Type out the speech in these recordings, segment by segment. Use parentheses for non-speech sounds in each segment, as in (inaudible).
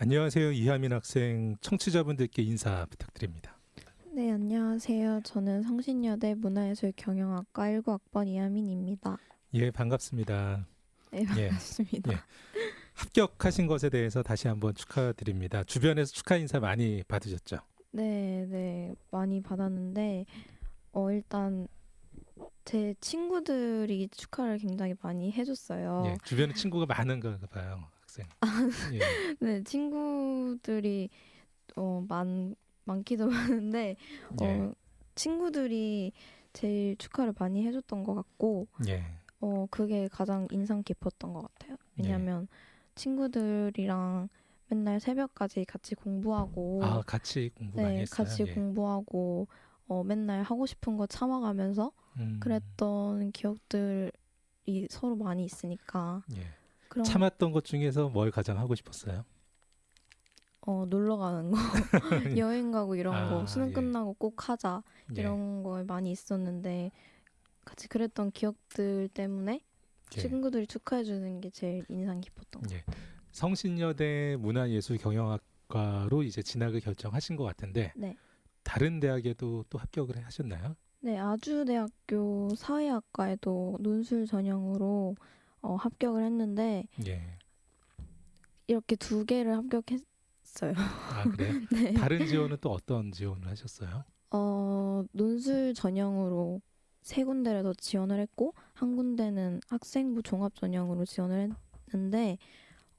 안녕하세요. 이하민 학생 청취자분들께 인사 부탁드립니다. 네, 안녕하세요. 저는 성신여대 문화예술 경영학과 19학번 이하민입니다. 예, 반갑습니다. 네, 예. 반갑습니다. 예. 합격하신 것에 대해서 다시 한번 축하드립니다. 주변에서 축하 인사 많이 받으셨죠? 네, 네, 많이 받았는데 어 일단 제 친구들이 축하를 굉장히 많이 해줬어요. 예, 주변에 친구가 많은가 봐요, 학생. (laughs) 예, 네, 친구들이 어 많 많기도 (laughs) 많은데 예, 어 친구들이 제일 축하를 많이 해줬던 것 같고 예, 어, 그게 가장 인상 깊었던 것 같아요. 왜냐면 친구들이랑 맨날 새벽까지 같이 공부하고, 아, 같이 공부 네, 했어요. 같이 예. 공부하고, 어, 맨날 하고 싶은 거 참아가면서 음, 그랬던 기억들이 서로 많이 있으니까, 예. 그런, 참았던 것 중에서 뭘 가장 하고 싶었어요? 어, 놀러 가는 거, (laughs) 여행 가고 이런 아, 거, 수능 예. 끝나고 꼭 하자, 예, 이런 거 많이 있었는데, 같이 그랬던 기억들 때문에 예. 친구들이 축하해 주는 게 제일 인상 깊었던 것 예. 성신여대 문화예술경영학과로 이제 진학을 결정하신 것 같은데 네. 다른 대학에도 또 합격을 하셨나요? 네, 아주대학교 사회학과에도 논술 전형으로 어, 합격을 했는데 예. 이렇게 두 개를 합격했어요. 아 그래요? (laughs) 네. 다른 지원은 또 어떤 지원을 하셨어요? 어, 논술 전형으로 세 군데를 더 지원을 했고 한 군데는 학생부 종합 전형으로 지원을 했는데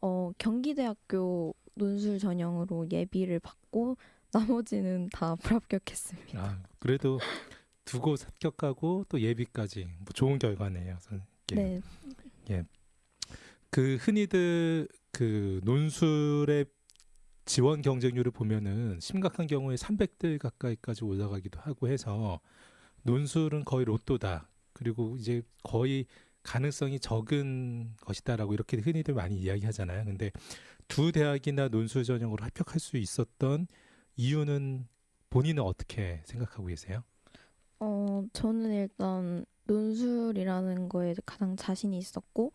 어, 경기대학교 논술 전형으로 예비를 받고 나머지는 다 (laughs) 불합격했습니다. 아 그래도 두 곳 합격하고 또 예비까지 뭐 좋은 결과네요. 선- 예. 네, 그 흔히들 그 논술의 지원 경쟁률을 보면은 심각한 경우에 300대 가까이까지 올라가기도 하고 해서 논술은 거의 로또다. 그리고 이제 거의 가능성이 적은 것이다라고 이렇게 흔히들 많이 이야기하잖아요. 근데 두 대학이나 논술 전형으로 합격할 수 있었던 이유는 본인은 어떻게 생각하고 계세요? 어, 저는 일단 논술이라는 거에 가장 자신이 있었고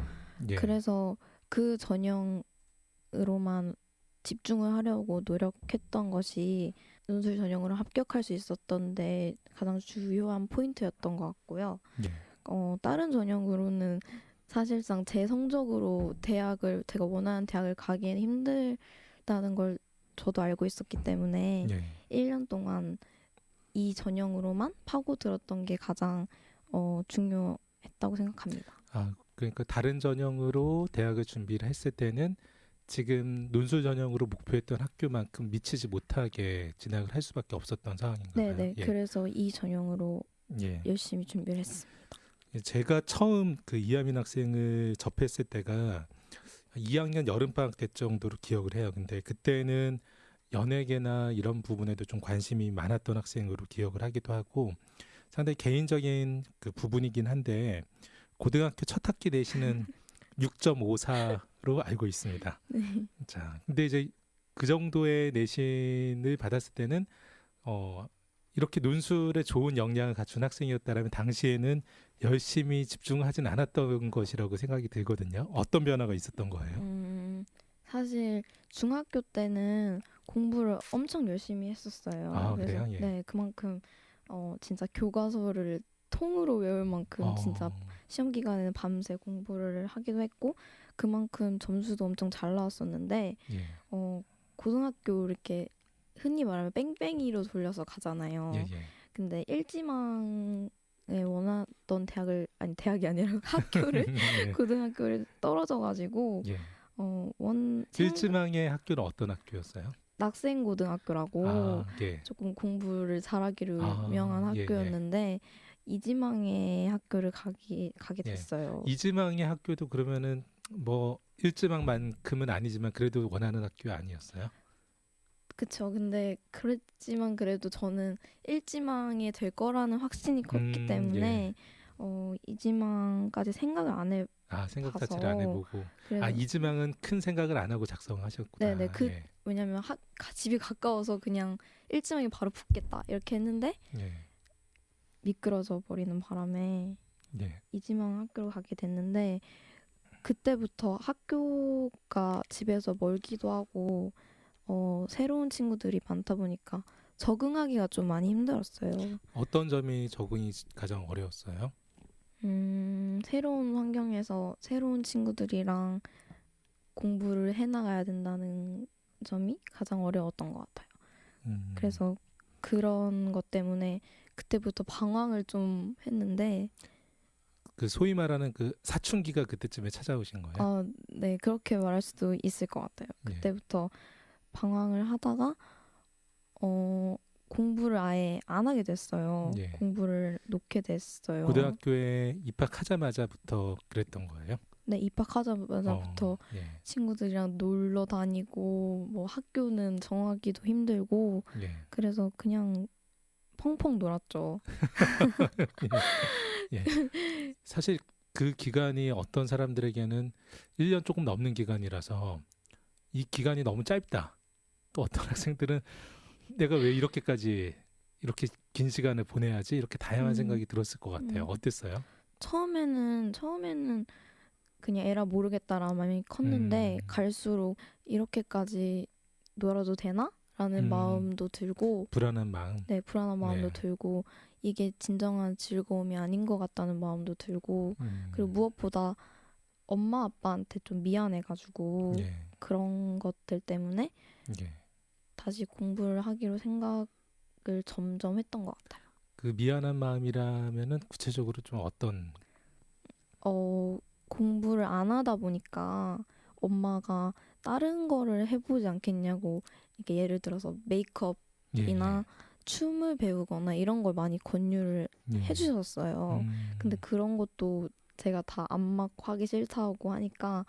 예. 그래서 그 전형으로만 집중을 하려고 노력했던 것이 논술 전형으로 합격할 수 있었던데 가장 주요한 포인트였던 것 같고요. 예. 어, 다른 전형으로는 사실상 제 성적으로 대학을 제가 원하는 대학을 가기엔 힘들다는 걸 저도 알고 있었기 때문에 예. 1년 동안 이 전형으로만 파고들었던 게 가장 어, 중요했다고 생각합니다. 아, 그러니까 다른 전형으로 대학을 준비를 했을 때는 지금 논술 전형으로 목표했던 학교만큼 미치지 못하게 진학을 할 수밖에 없었던 상황인가요? 네네. 예. 그래서 이 전형으로 예. 열심히 준비를 했습니다. 제가 처음 그 이하민 학생을 접했을 때가 2학년 여름방학 때 정도로 기억을 해요. 근데 그때는 연예계나 이런 부분에도 좀 관심이 많았던 학생으로 기억을 하기도 하고 상당히 개인적인 그 부분이긴 한데 고등학교 첫 학기 내신은 6.54로 (laughs) 알고 있습니다. 네. 자, 근데 이제 그 정도의 내신을 받았을 때는 어 이렇게 논술에 좋은 역량을 갖춘 학생이었다라면 당시에는 열심히 집중하진 않았던 것이라고 생각이 들거든요. 어떤 변화가 있었던 거예요? 음, 사실 중학교 때는 공부를 엄청 열심히 했었어요. 아, 그래서 그래요? 예. 네, 그만큼 어, 진짜 교과서를 통으로 외울 만큼 어, 진짜 시험 기간에는 밤새 공부를 하기도 했고 그만큼 점수도 엄청 잘 나왔었는데 예, 어, 고등학교 이렇게 흔히 말하면 뺑뺑이로 돌려서 가잖아요. 예, 예. 근데 일지망에 원하던 대학을 아니 대학이 아니라 (laughs) 학교를 (laughs) 예, 고등학교를 떨어져가지고 예. 어원 일지망의 학교는 어떤 학교였어요? 낙생 고등학교라고 아, 예. 조금 공부를 잘하기로 아, 유명한 예, 예. 학교였는데 이지망의 학교를 가기 가게 예. 됐어요. 이지망의 학교도 그러면은 뭐 일지망만큼은 아니지만 그래도 원하는 학교 아니었어요? 그쵸. 근데 그랬지만 그래도 저는 일지망이 될 거라는 확신이 컸기 음, 때문에 어 이지망까지 생각을 안 해. 아 생각 가서 자체를 안 해보고 그래서 아 이지망은 큰 생각을 안 하고 작성하셨구나. 네네, 그- 예, 왜냐면 학 가- 집이 가까워서 그냥 일지망이 바로 붙겠다 이렇게 했는데 예, 미끄러져 버리는 바람에 예. 이지망 학교로 가게 됐는데 그때부터 학교가 집에서 멀기도 하고 어, 새로운 친구들이 많다 보니까 적응하기가 좀 많이 힘들었어요. 어떤 점이 적응이 가장 어려웠어요? 음, 새로운 환경에서 새로운 친구들이랑 공부를 해나가야 된다는 점이 가장 어려웠던 것 같아요. 음, 그래서 그런 것 때문에 그때부터 방황을 좀 했는데, 그 소위 말하는 그 사춘기가 그때쯤에 찾아오신 거예요? 아, 네, 그렇게 말할 수도 있을 것 같아요. 예. 그때부터 방황을 하다가, 어, 공부를 아예 안 하게 됐어요. 예. 공부를 놓게 됐어요. 고등학교에 입학하자마자부터 그랬던 거예요? 네, 입학하자마자부터 어, 예, 친구들이랑 놀러 다니고 뭐 학교는 정하기도 힘들고 예. 그래서 그냥 펑펑 놀았죠. (laughs) 예. 사실 그 기간이 어떤 사람들에게는 1년 조금 넘는 기간이라서 이 기간이 너무 짧다. 또 어떤 (laughs) 학생들은 내가 왜 이렇게까지 이렇게 긴 시간을 보내야지 이렇게 다양한 음. 생각이 들었을 것 같아요. 음. 어땠어요? 처음에는 처음에는 그냥 에라 모르겠다라는 마음이 컸는데 음. 갈수록 이렇게까지 놀아도 되나? 라는 음. 마음도 들고 불안한 마음. 네 불안한 마음도 네. 들고 이게 진정한 즐거움이 아닌 것 같다는 마음도 들고 음. 그리고 무엇보다 엄마 아빠한테 좀 미안해가지고 예. 그런 것들 때문에 예. 다시 공부를 하기로 생각을 점점 했던 것 같아요. 그 미안한 마음이라면은 구체적으로 좀 어떤 어, 공부를 안 하다 보니까 엄마가 다른 거를 해보지 않겠냐고 이렇게 예를 들어서 메이크업이나 예, 춤을 배우거나 이런 걸 많이 권유를 예. 예. 해주셨어요. 음. 근데 그런 것도 제가 다안 맞고 하기 싫다고 하니까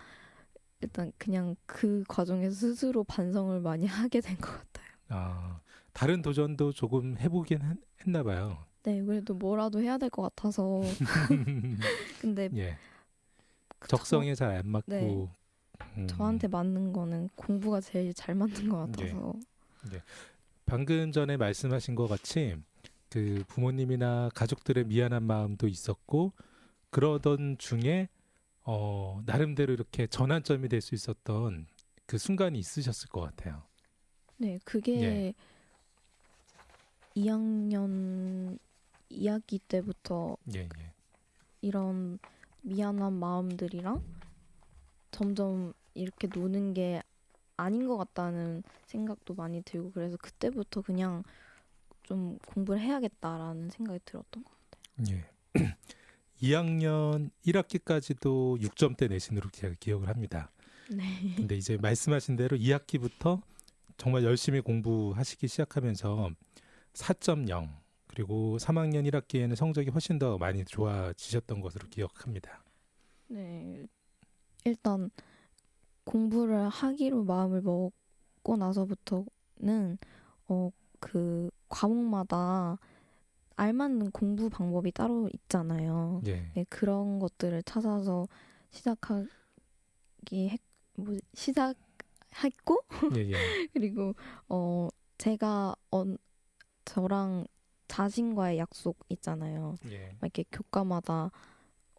일단 그냥 그 과정에서 스스로 반성을 많이 (laughs) 하게 된 것 같아요. 아 다른 도전도 조금 해보긴 했, 했나 봐요. 네, 그래도 뭐라도 해야 될 것 같아서. (laughs) 근데 예. 적성에 잘 안 맞고 네. 음, 저한테 맞는 거는 공부가 제일 잘 맞는 것 예. 같아서. 방금 전에 말씀하신 것 같이 그 부모님이나 가족들의 미안한 마음도 있었고 그러던 중에 어 나름대로 이렇게 전환점이 될 수 있었던 그 순간이 있으셨을 것 같아요. 네, 그게 예. 2학년 2학기 때부터 예, 예. 이런 미안한 마음들이랑 점점 이렇게 노는 게 아닌 것 같다는 생각도 많이 들고 그래서 그때부터 그냥 좀 공부를 해야겠다라는 생각이 들었던 것 같아요. 예. (clears throat) 2학년 1학기까지도 6점대 내신으로 제가 기억을 합니다. 네. 근데 이제 말씀하신 대로 2학기부터 정말 열심히 공부하시기 시작하면서 4.0 그리고 3학년 1학기에는 성적이 훨씬 더 많이 좋아지셨던 것으로 기억합니다. 네. 일단 공부를 하기로 마음을 먹고 나서부터는 어 그 과목마다 알맞는 공부 방법이 따로 있잖아요. 예. 네, 그런 것들을 찾아서 시작하기 했, 뭐 시작했고 예, 예. (laughs) 그리고 어 제가 어, 저랑 자신과의 약속 있잖아요. 예. 막 이렇게 교과마다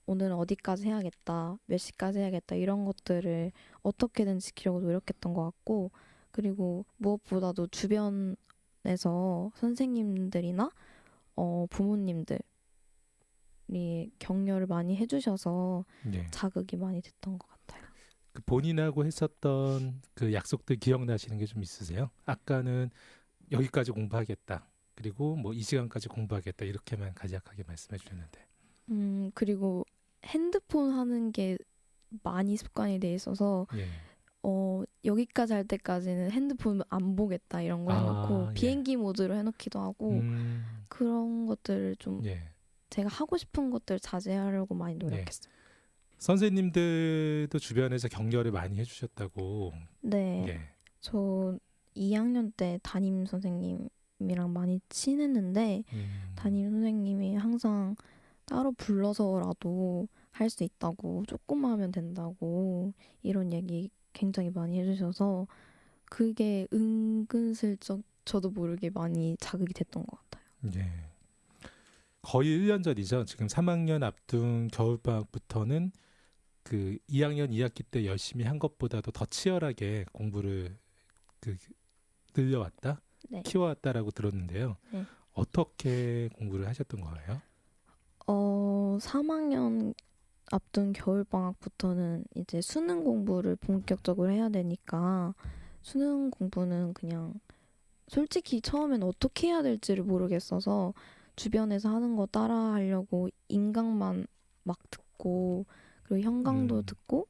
오늘은 어디까지 해야겠다, 몇 시까지 해야겠다 이런 것들을 어떻게든 지키려고 노력했던 것 같고 그리고 무엇보다도 주변에서 선생님들이나 어, 부모님들이 격려를 많이 해주셔서 예. 자극이 많이 됐던 것 같아요. 그 본인하고 했었던 그 약속들 기억나시는 게 좀 있으세요? 아까는 여기까지 공부하겠다. 그리고 뭐 이 시간까지 공부하겠다. 이렇게만 간략하게 말씀해 주셨는데. 음 그리고 핸드폰 하는 게 많이 습관이 돼 있어서 예. 어 여기까지 할 때까지는 핸드폰 안 보겠다 이런 거 아, 해놓고 예. 비행기 모드로 해놓기도 하고 음, 그런 것들을 좀 예. 제가 하고 싶은 것들 자제하려고 많이 노력했어요. 선생님들도 주변에서 격려를 많이 해주셨다고. 네, 예. 저 2학년 때 담임 선생님이랑 많이 친했는데 음, 담임 선생님이 항상 따로 불러서라도 할 수 있다고 조금만 하면 된다고 이런 얘기 굉장히 많이 해주셔서 그게 은근슬쩍 저도 모르게 많이 자극이 됐던 것 같아요. 예. 거의 1년 전이죠. 지금 3학년 앞둔 겨울방학부터는 그 2학년 2학기 때 열심히 한 것보다도 더 치열하게 공부를 그 늘려왔다, 네. 키워왔다라고 들었는데요. 네. 어떻게 공부를 하셨던 거예요? 어, 3학년 앞둔 겨울 방학부터는 이제 수능 공부를 본격적으로 해야 되니까 수능 공부는 그냥 솔직히 처음엔 어떻게 해야 될지를 모르겠어서 주변에서 하는 거 따라 하려고 인강만 막 듣고 그리고 현강도 음. 듣고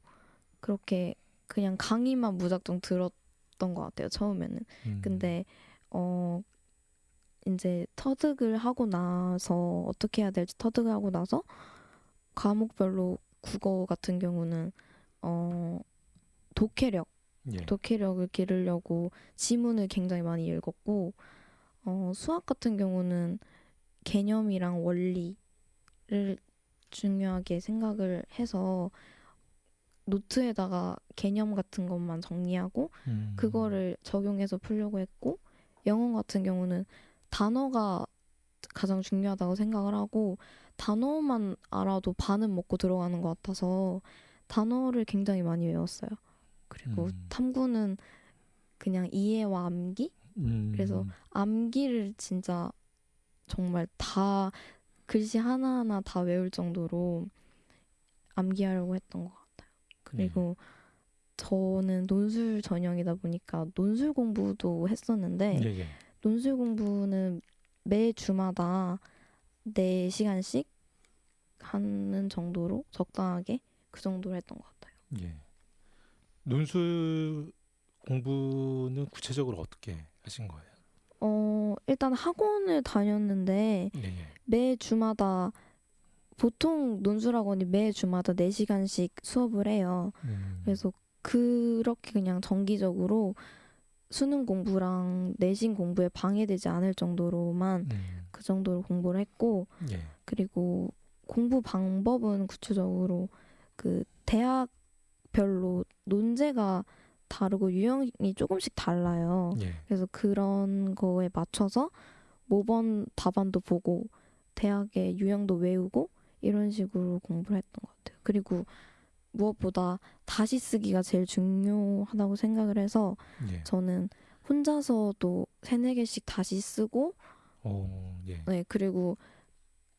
그렇게 그냥 강의만 무작정 들었던 것 같아요 처음에는 음, 근데 어 이제 터득을 하고 나서 어떻게 해야 될지 터득을 하고 나서 과목별로 국어 같은 경우는 어 독해력 예. 독해력을 기르려고 지문을 굉장히 많이 읽었고 어 수학 같은 경우는 개념이랑 원리를 중요하게 생각을 해서 노트에다가 개념 같은 것만 정리하고 음, 그거를 적용해서 풀려고 했고 영어 같은 경우는 단어가 가장 중요하다고 생각을 하고 단어만 알아도 반은 먹고 들어가는 것 같아서 단어를 굉장히 많이 외웠어요. 그리고 음. 탐구는 그냥 이해와 암기? 음, 그래서 암기를 진짜 정말 다 글씨 하나하나 다 외울 정도로 암기하려고 했던 것 같아요. 그리고 네. 저는 논술 전형이다 보니까 논술 공부도 했었는데 예, 예. 논술 공부는 매 주마다 4시간씩 하는 정도로 적당하게 그 정도로 했던 것 같아요. 예. 논술 공부는 구체적으로 어떻게 하신 거예요? 어, 일단 학원을 다녔는데 예, 예. 매 주마다 보통 논술 학원이 매 주마다 4시간씩 수업을 해요. 음, 그래서 그렇게 그냥 정기적으로 수능 공부랑 내신 공부에 방해되지 않을 정도로만 음, 그 정도로 공부를 했고 예. 그리고 공부 방법은 구체적으로 그 대학 별로 논제가 다르고 유형이 조금씩 달라요. 예. 그래서 그런 거에 맞춰서 모번 답안도 보고 대학의 유형도 외우고 이런 식으로 공부를 했던 것 같아요. 그리고 무엇보다 다시 쓰기가 제일 중요하다고 생각을 해서 예. 저는 혼자서도 세네 개씩 다시 쓰고 오, 예. 네 그리고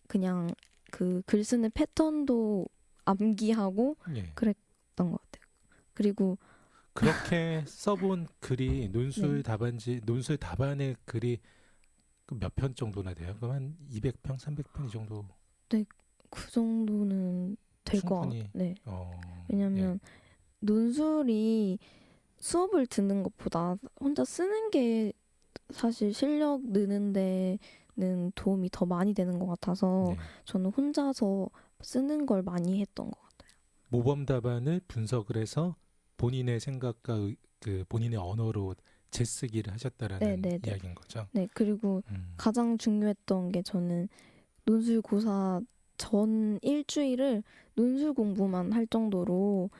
그냥 그 글 쓰는 패턴도 암기하고 예. 했던 것 같아요. 그리고 그렇게 써본 글이 논술 네. 답안지 논술 답안의 글이 그몇편 정도나 돼요? 그럼 한 200평, 300편 이 정도. 그 정도는 될 것. 같아요. 네. 어, 왜냐면 논술이 수업을 듣는 것보다 혼자 쓰는 게 사실 실력 느는 데는 도움이 더 많이 되는 것 예. 같아서 네. 저는 혼자서 쓰는 걸 많이 했던 것 같아요. 모범 답안을 분석을 해서 본인의 생각과 의- 그 본인의 언어로 재쓰기를 하셨다라는 네, 네, 네. 이야기인 거죠. 네, 그리고 음. 가장 중요했던 게 저는 논술 고사 전 일주일을 논술 공부만 할 정도로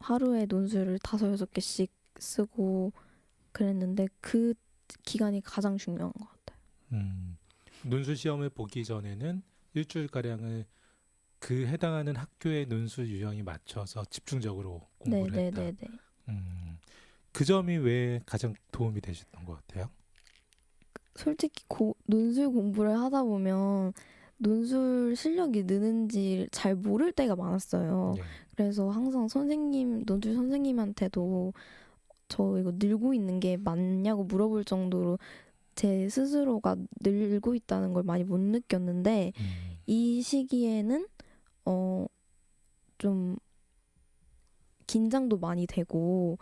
하루에 논술을 다섯 여섯 개씩 쓰고 그랬는데 그 기간이 가장 중요한 것 같아요. 음, 논술 시험을 보기 전에는 일주일 가량을 그 해당하는 학교의 논술 유형에 맞춰서 집중적으로 공부를 네, 네, 했다. 네, 네. 음, 그 점이 왜 가장 도움이 되셨던 것 같아요? 솔직히 고, 논술 공부를 하다 보면 논술 실력이 느는지 잘 모를 때가 많았어요. 예. 그래서 항상 선생님, 논술 선생님한테도 저 이거 늘고 있는 게 맞냐고 물어볼 정도로 제 스스로가 늘고 있다는 걸 많이 못 느꼈는데 음, 이 시기에는 어 좀 긴장도 많이 되고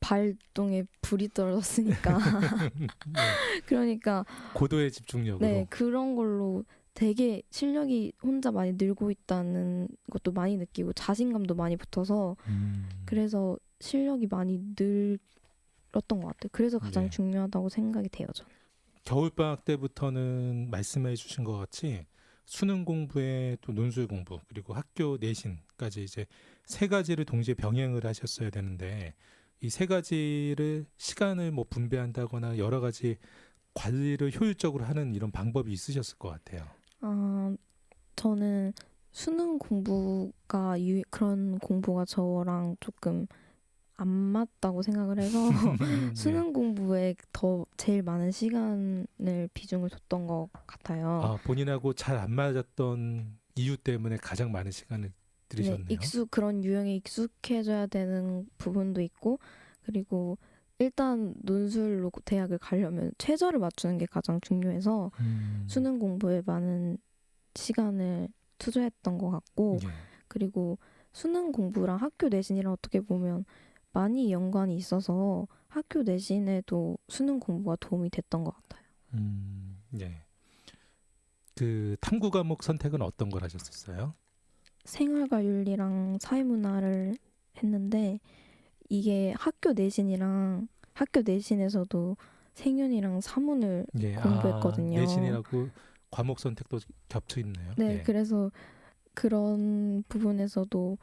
발동에 불이 떨어졌으니까 (laughs) 네. 그러니까 고도의 집중력으로. 네 그런 걸로 되게 실력이 혼자 많이 늘고 있다는 것도 많이 느끼고 자신감도 많이 붙어서 음, 그래서 실력이 많이 늘었던 것 같아요. 그래서 가장 네. 중요하다고 생각이 돼요. 저는. 겨울방학 때부터는 말씀해 주신 것 같이 수능 공부에 또 논술 공부 그리고 학교 내신까지 이제 세 가지를 동시에 병행을 하셨어야 되는데 이 세 가지를 시간을 뭐 분배한다거나 여러 가지 관리를 효율적으로 하는 이런 방법이 있으셨을 것 같아요. 아 저는 수능 공부가 유, 그런 공부가 저랑 조금 안 맞다고 생각을 해서 (laughs) 네. (laughs) 수능 공부 공부에 더 제일 많은 시간을 비중을 줬던 것 같아요. 아, 본인하고 잘 안 맞았던 이유 때문에 가장 많은 시간을 네, 들이셨네요. 익숙 그런 유형에 익숙해져야 되는 부분도 있고 그리고 일단 논술로 대학을 가려면 최저를 맞추는 게 가장 중요해서 음. 수능 공부에 많은 시간을 투자했던 것 같고 예. 그리고 수능 공부랑 학교 내신이랑 어떻게 보면 많이 연관이 있어서 학교 내신에도 수능 공부가 도움이 됐던 것 같아요. 음, 예. 그 탐구 과목 선택은 어떤 걸 하셨었어요? 생활과 윤리랑 사회문화를 했는데 이게 학교 내신이랑 학교 내신에서도 생윤이랑 사문을 예. 공부했거든요. 아, 내신이라고 과목 선택도 겹쳐 있네요. 네 예. 그래서 그런 부분에서도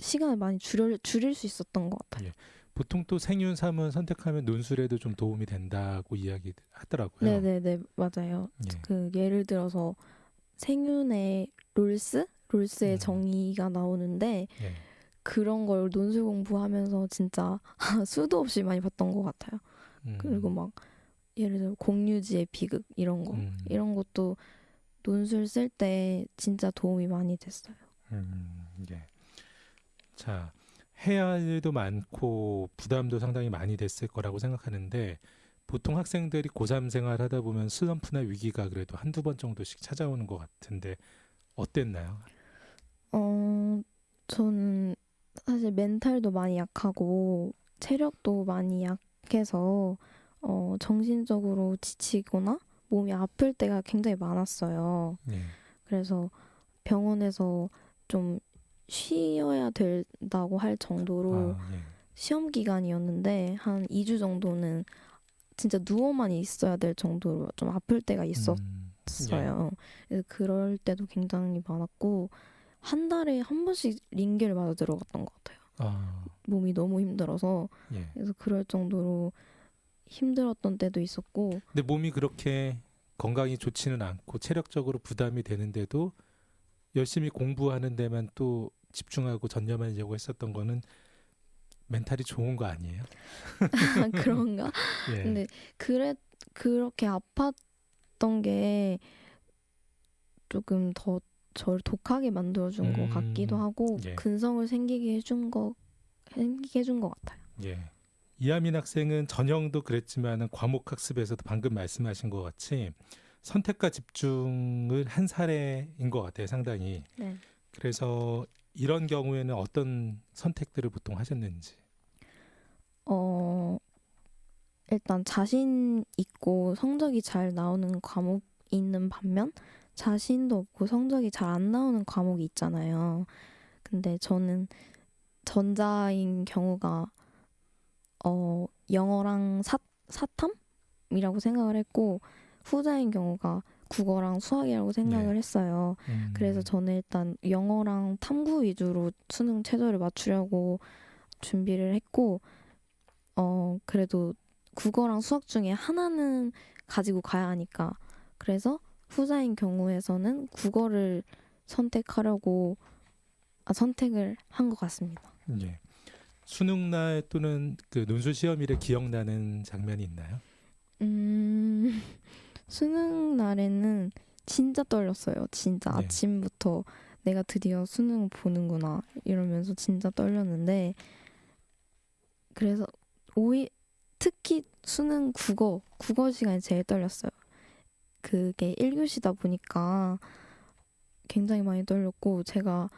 시간을 많이 줄여, 줄일 수 있었던 것 같아요. 보통 또 생윤 삼은 선택하면 논술에도 좀 도움이 된다고 이야기하더라고요. 네네네 맞아요. 예. 그 예를 들어서 생윤의 롤스 롤스의 음. 정의가 나오는데 예. 그런 걸 논술 공부하면서 진짜 (laughs) 수도 없이 많이 봤던 것 같아요. 음, 그리고 막 예를 들어 공유지의 비극 이런 거 음, 이런 것도 논술 쓸 때 진짜 도움이 많이 됐어요. 음, 예. 자, 해야 할 일도 많고 부담도 상당히 많이 됐을 거라고 생각하는데 보통 학생들이 고3 생활 하다 보면 슬럼프나 위기가 그래도 한두 번 정도씩 찾아오는 것 같은데 어땠나요? 어 저는 사실 멘탈도 많이 약하고 체력도 많이 약해서 어 정신적으로 지치거나 몸이 아플 때가 굉장히 많았어요. 예. 그래서 병원에서 좀 쉬어야 된다고 할 정도로 아, 예. 시험 기간이었는데 한 2주 정도는 진짜 누워만 있어야 될 정도로 좀 아플 때가 있었어요. 음, 그래서 그럴 때도 굉장히 많았고 한 달에 한 번씩 링겔 맞아 들어갔던 것 같아요. 아, 몸이 너무 힘들어서 예. 그래서 그럴 정도로 힘들었던 때도 있었고 근데 몸이 그렇게 건강이 좋지는 않고 체력적으로 부담이 되는데도 열심히 공부하는 데만 또 집중하고 전념하려고 했었던 거는 멘탈이 좋은 거 아니에요? 그런가? (laughs) 예. 근데 그래 그렇게 아팠던 게 조금 더 저를 독하게 만들어준 음, 것 같기도 하고 예. 근성을 생기게 해준 거 생기게 해준 것 같아요. 예. 이하민 학생은 전형도 그랬지만 과목 학습에서도 방금 말씀하신 것 같이 선택과 집중을 한 사례인 것 같아요, 상당히. 네. 그래서 이런 경우에는 어떤 선택들을 보통 하셨는지. 어 일단 자신 있고 성적이 잘 나오는 과목이 있는 반면 자신도 없고 성적이 잘 안 나오는 과목이 있잖아요. 근데 저는 전자인 경우가 어 영어랑 사, 사탐이라고 생각을 했고 후자인 경우가 국어랑 수학이라고 생각을 네. 했어요. 음, 그래서 저는 일단 영어랑 탐구 위주로 수능 최저를 맞추려고 준비를 했고 어 그래도 국어랑 수학 중에 하나는 가지고 가야 하니까 그래서 후자인 경우에서는 국어를 선택하려고 아, 선택을 한 것 같습니다. 예. 수능 날 또는 그 논술 시험일에 기억나는 장면이 있나요? 음 수능 날에는 진짜 떨렸어요. 진짜 네. 아침부터 내가 드디어 수능 보는구나 이러면서 진짜 떨렸는데 그래서 오히 특히 수능 국어 국어 시간이 제일 떨렸어요. 그게 1교시다 보니까 굉장히 많이 떨렸고 제가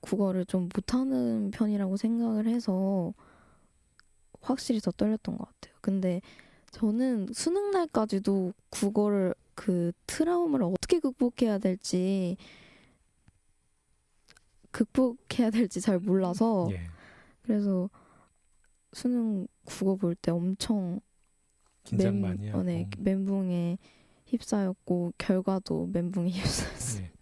국어를 좀 못하는 편이라고 생각을 해서 확실히 더 떨렸던 것 같아요. 근데 저는 수능 날까지도 국어를 그 트라우마를 어떻게 극복해야 될지 극복해야 될지 잘 몰라서 예. 그래서 수능 국어 볼 때 엄청 긴장 멘- 많이 하고. 어, 네, 멘붕에 휩싸였고 결과도 멘붕에 (laughs) 휩싸였어요. 예.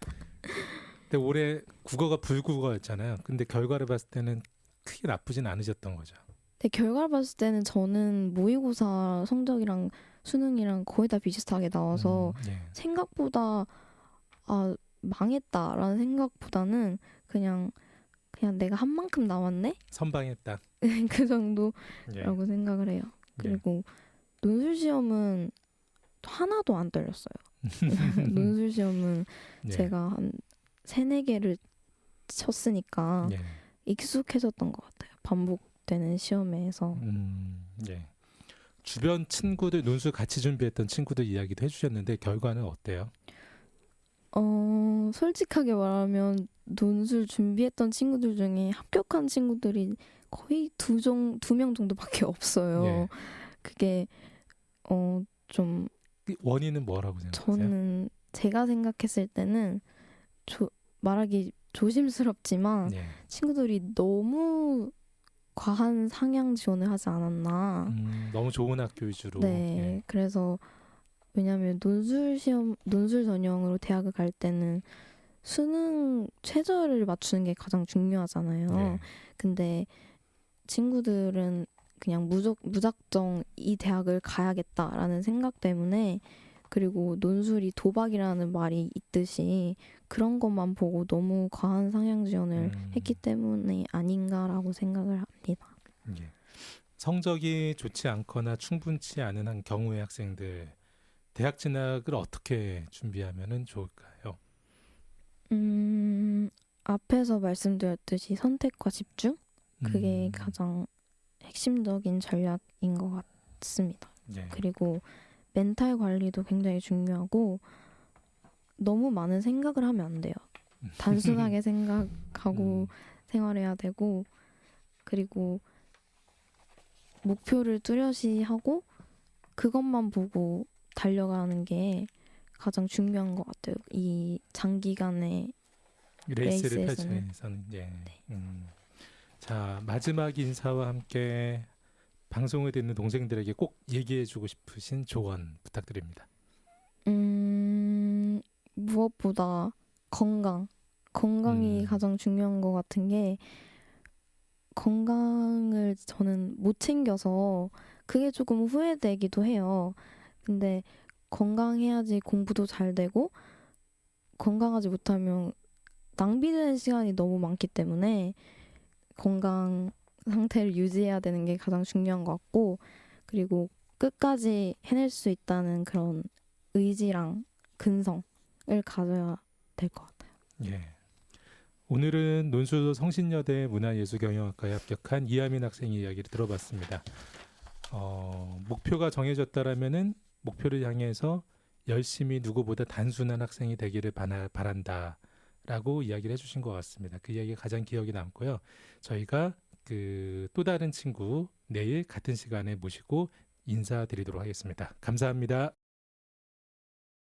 근데 올해 국어가 불국어였잖아요. 근데 결과를 봤을 때는 크게 나쁘진 않으셨던 거죠. 근데 결과를 봤을 때는 저는 모의고사 성적이랑 수능이랑 거의 다 비슷하게 나와서 음, 예. 생각보다 아 망했다라는 생각보다는 그냥 그냥 내가 한 만큼 나왔네 선방했다. (laughs) 그 정도라고 예. 생각을 해요. 그리고 논술 시험은 하나도 안 떨렸어요. (laughs) 논술 시험은 예. 제가 한 세네 개를 쳤으니까 예. 익숙해졌던 것 같아요. 반복 되는 시험에서. 음, 예. 주변 친구들 논술 같이 준비했던 친구들 이야기도 해주셨는데 결과는 어때요? 어, 솔직하게 말하면 논술 준비했던 친구들 중에 합격한 친구들이 거의 두 종, 두명 정도밖에 (laughs) 없어요. 예. 그게 어, 좀그 원인은 뭐라고 생각하세요? 저는 제가 생각했을 때는 조, 말하기 조심스럽지만 예. 친구들이 너무 과한 상향 지원을 하지 않았나. 음, 너무 좋은 학교 위주로. 네. 예. 그래서 왜냐하면 논술 시험 논술 전형으로 대학을 갈 때는 수능 최저를 맞추는 게 가장 중요하잖아요. 예. 근데 친구들은 그냥 무적 무작정 이 대학을 가야겠다라는 생각 때문에 그리고 논술이 도박이라는 말이 있듯이 그런 것만 보고 너무 과한 상향 지원을 음. 했기 때문에 아닌가라고 생각을 합니다. 예. 성적이 좋지 않거나 충분치 않은 한 경우의 학생들 대학 진학을 어떻게 준비하면은 좋을까요? 음, 앞에서 말씀드렸듯이 선택과 집중 그게 음, 가장 핵심적인 전략인 것 같습니다. 예. 그리고 멘탈 관리도 굉장히 중요하고 너무 많은 생각을 하면 안 돼요. (laughs) 단순하게 생각하고 음, 생활해야 되고 그리고 목표를 뚜렷이 하고 그것만 보고 달려가는 게 가장 중요한 것 같아요. 이 장기간의 레이스를. 펼쳐서는 예. 음. 자 마지막 인사와 함께 방송을 듣는 동생들에게 꼭 얘기해주고 싶으신 조언 부탁드립니다. 음, 무엇보다 건강. 건강이 음. 가장 중요한 것 같은 게 건강을 저는 못 챙겨서 그게 조금 후회되기도 해요. 근데 건강해야지 공부도 잘 되고 건강하지 못하면 낭비되는 시간이 너무 많기 때문에 건강 상태를 유지해야 되는 게 가장 중요한 것 같고 그리고 끝까지 해낼 수 있다는 그런 의지랑 근성을 가져야 될 것 같아요. 예. 오늘은 논술도 성신여대 문화예술경영학과에 합격한 이하민 학생의 이야기를 들어봤습니다. 어, 목표가 정해졌다라면은 목표를 향해서 열심히 누구보다 단순한 학생이 되기를 바나, 바란다 라고 이야기를 해주신 것 같습니다. 그 이야기가 가장 기억에 남고요. 저희가 그 또 다른 친구 내일 같은 시간에 모시고 인사드리도록 하겠습니다. 감사합니다.